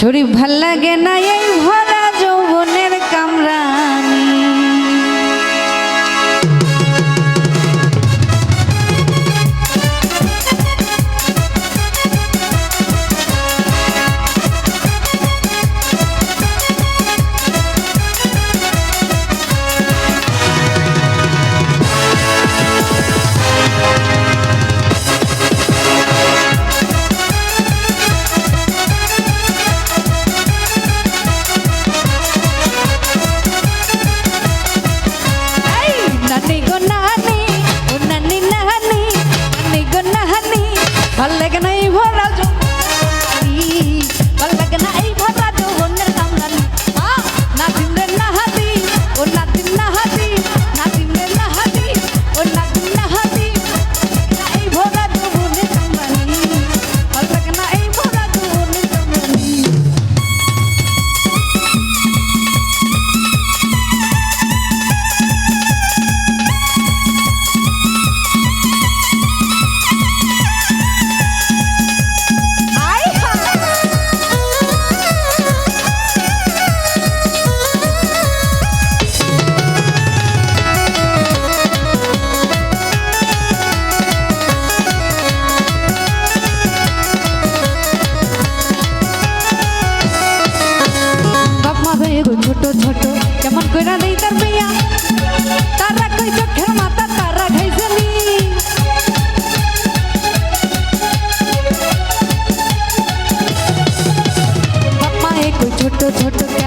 শরীর ভালো লাগে না এই ভালো ভালো লাগে নাই ভালো লাগে ছোট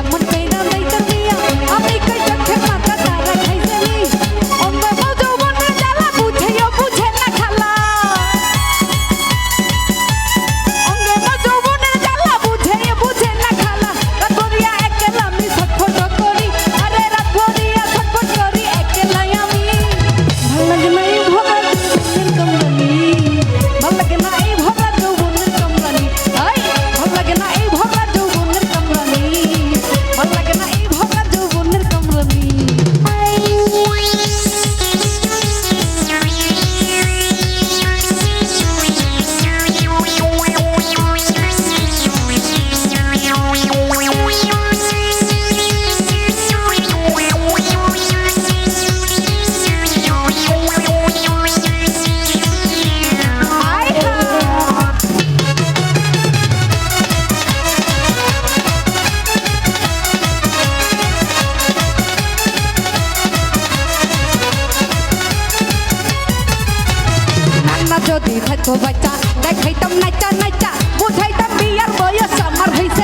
যদি থাকো বাচ্চা দেখাইতাম নাচা নাচা বুঝাইতাম বিয়ার বয়স আমার হইছে